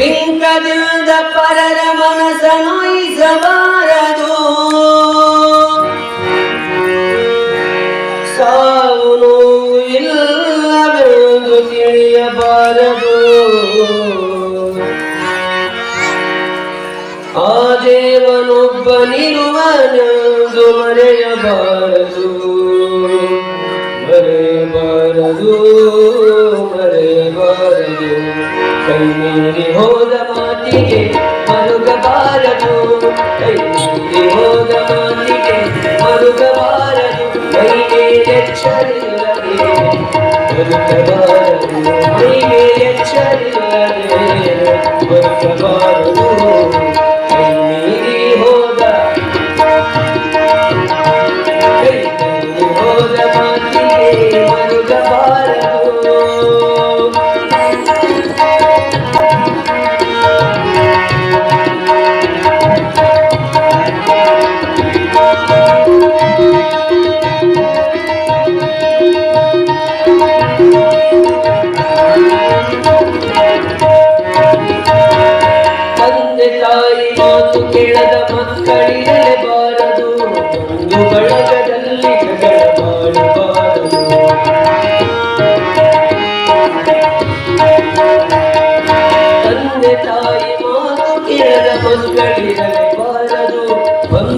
ಬಿಂಕದಿಂದ ಪರರ ಮನಸ ನೋಯಿಸಬಾರದು. ಸಾವು ನೋವು ಇಲ್ಲವೆಂದು ತಿಳಿಯಬಾರದು. ಆ ದೇವನೊಬ್ಬನಿರುವನೆಂದು ಮರೆಯಬಾರದು. ಮರೆಯಬಾರದು. ಕೈಮೀರಿ ಹೋದ ಮಾತಿಗೆ ಮರುಗಬಾರದು. ಕೈಮೀರಿ ಹೋದ ಮಾತಿಗೆ ಮರುಗಬಾರದು. ಕೈಗೆ ಎಚ್ಚರಿಲ್ಲದೆ ಬರುಕಬಾರದು ಕೈಗೆ ಎಚ್ಚರಿಲ್ಲದೆ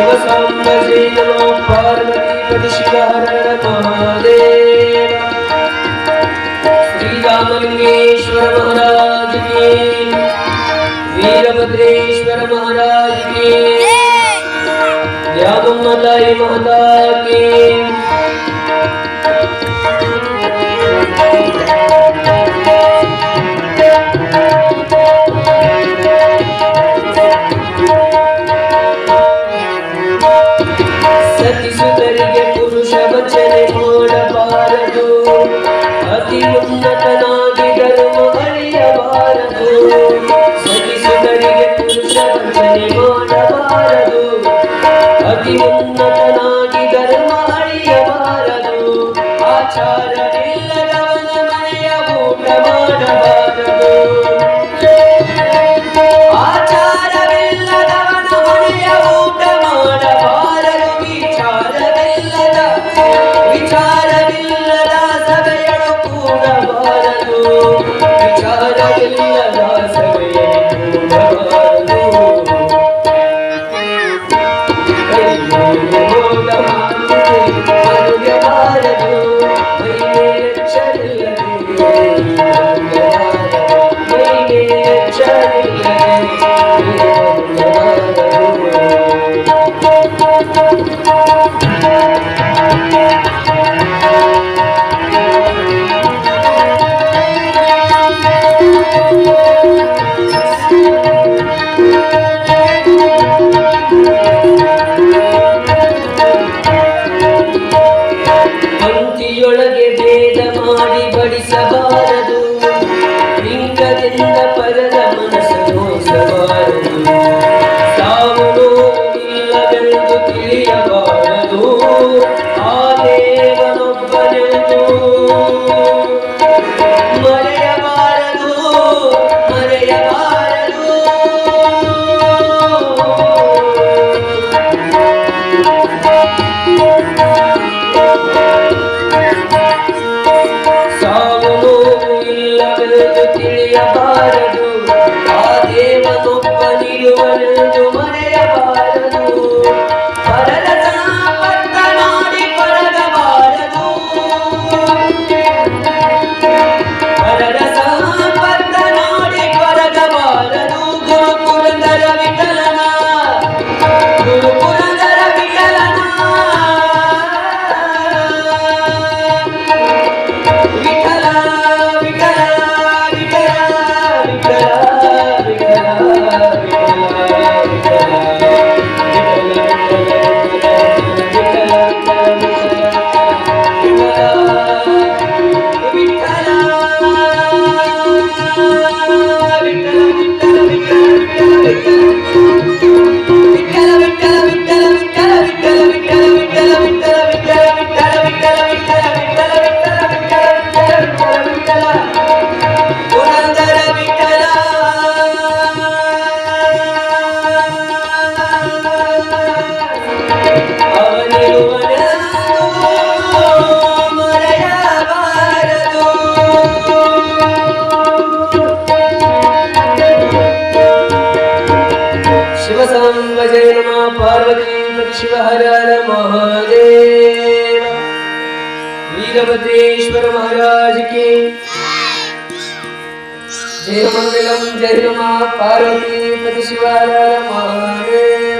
शिवसंवसे नमो पार्वतीपद शिवहरण महादेव महाराज के वीरभद्रेश्वर महाराज के यागमलाय ఉండటనా ತಿಳಿಯಬಾರದು. वीरभद्रेश्वर महाराज की। जय मंगलम जय रमा पार्वती पति शिव हर हर महादेव